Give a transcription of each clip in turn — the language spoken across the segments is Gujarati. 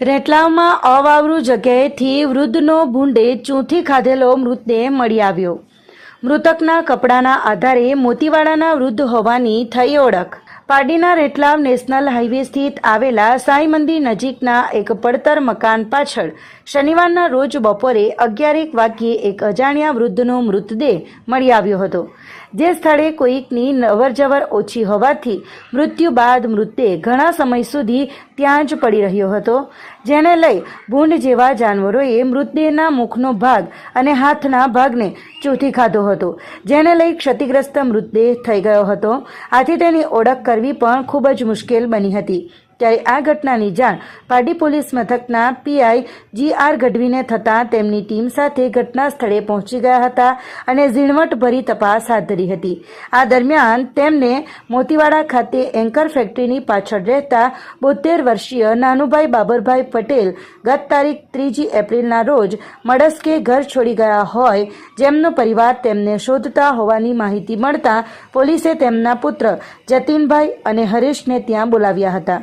રેટલાવમાં અવાવરું જગ્યાએથી વૃદ્ધનો ભૂંડે ચૂંથી ખાધેલો મૃતદેહ મળી આવ્યો. મૃતકના કપડાના આધારે મોતીવાડાના વૃદ્ધ હોવાની થઈ ઓળખ. પાડીના રેટલાવ નેશનલ હાઈવે સ્થિત આવેલા સાંઈ મંદિર નજીકના એક પડતર મકાન પાછળ શનિવારના રોજ બપોરે અગિયારેક વાગ્યે એક અજાણ્યા વૃદ્ધનો મૃતદેહ મળી આવ્યો હતો. જે સ્થળે કોઈકની અવરજવર ઓછી હોવાથી મૃત્યુ બાદ મૃતદેહ ઘણા સમય સુધી ત્યાં જ પડી રહ્યો હતો, જેને લઈ ભૂંડ જેવા જાનવરોએ મૃતદેહના મુખનો ભાગ અને હાથના ભાગને ચૂથી ખાધો હતો, જેને લઈ ક્ષતિગ્રસ્ત મૃતદેહ થઈ ગયો હતો. આથી તેની ઓળખ કરવી પણ ખૂબ જ મુશ્કેલ બની હતી. ત્યારે આ ઘટનાની જાણ પારડી પોલીસ મથકના પીઆઈ જી આર ગઢવીને થતાં તેમની ટીમ સાથે ઘટના સ્થળે પહોંચી ગયા હતા અને ઝીણવટભરી તપાસ હાથ ધરી હતી. આ દરમિયાન તેમને મોતીવાડા ખાતે એન્કર ફેક્ટરીની પાછળ રહેતા બોતેર વર્ષીય નાનુભાઈ બાબરભાઈ પટેલ ગત તારીખ ત્રીજી એપ્રિલના રોજ મડસ્કે ઘર છોડી ગયા હોય જેમનો પરિવાર તેમને શોધતા હોવાની માહિતી મળતા પોલીસે તેમના પુત્ર જતીનભાઈ અને હરેશને ત્યાં બોલાવ્યા હતા.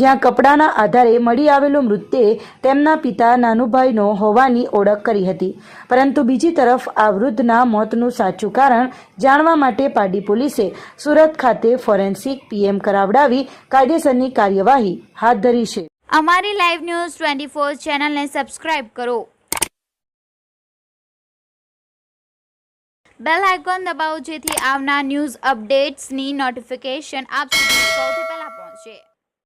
જ્યાં કપડાના આધારે મળી આવેલો મૃતદેહ તેમના પિતા નાનુભાઈનો હોવાની ઓળખ કરી હતી. પરંતુ બીજી તરફ આ વૃદ્ધના મોતનું સાચું કારણ જાણવા માટે પાડી પોલીસે સુરત ખાતે ફોરેન્સિક પીએમ કરાવડાવી કાયદેસરની કાર્યવાહી હાથ ધરી છે. અમારી લાઈવ ન્યૂઝ ટ્વેન્ટી ફોર ચેનલને સબસ્ક્રાઇબ કરો. બેલ આઇકોન દબાવો જેથી આવનાર ન્યૂઝ અપડેટ્સની નોટિફિકેશન આપ સુધી સૌથી પહેલા પહોંચે.